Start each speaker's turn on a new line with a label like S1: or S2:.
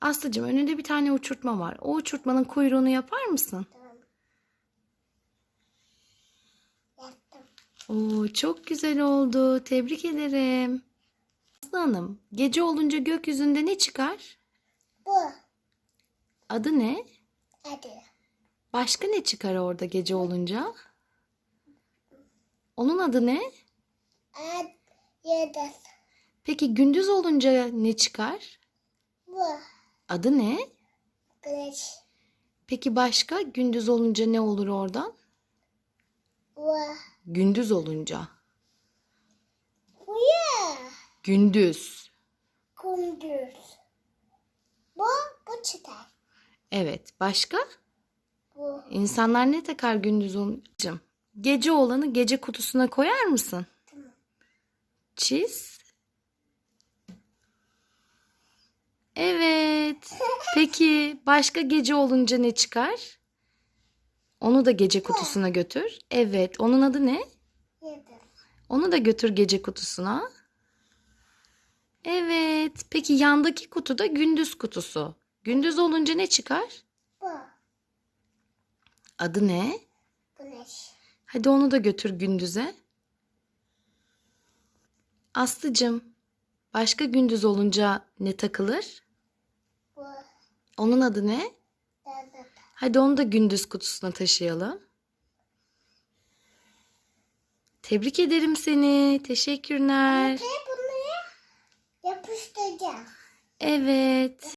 S1: Aslıcığım önünde bir tane uçurtma var. O uçurtmanın kuyruğunu yapar mısın?
S2: Tamam. Yaptım.
S1: Oo, çok güzel oldu. Tebrik ederim. Aslı Hanım, gece olunca gökyüzünde ne çıkar?
S2: Bu.
S1: Adı ne?
S2: Hadi.
S1: Başka ne çıkar orada gece olunca? Onun adı ne?
S2: Ad. Yıldız.
S1: Peki gündüz olunca ne çıkar?
S2: Bu.
S1: Adı ne?
S2: Güneş.
S1: Peki başka gündüz olunca ne olur oradan?
S2: Bu.
S1: Gündüz olunca.
S2: Bu ya.
S1: Gündüz.
S2: Kunduz. Bu. Bu çıtar.
S1: Evet. Başka?
S2: Bu.
S1: İnsanlar ne takar gündüz olunca? Gece olanı gece kutusuna koyar mısın?
S2: Tamam.
S1: Çiz. Evet. Peki başka gece olunca ne çıkar? Onu da gece kutusuna götür. Evet. Onun adı ne?
S2: Yıldız.
S1: Onu da götür gece kutusuna. Evet. Peki yandaki kutu da gündüz kutusu. Gündüz olunca ne çıkar?
S2: Bu.
S1: Adı ne?
S2: Güneş.
S1: Hadi onu da götür gündüze. Aslıcığım, başka gündüz olunca ne takılır? Onun adı ne? Hadi onu da gündüz kutusuna taşıyalım. Tebrik ederim seni. Teşekkürler.
S2: Bunu yapıştıracağım.
S1: Evet.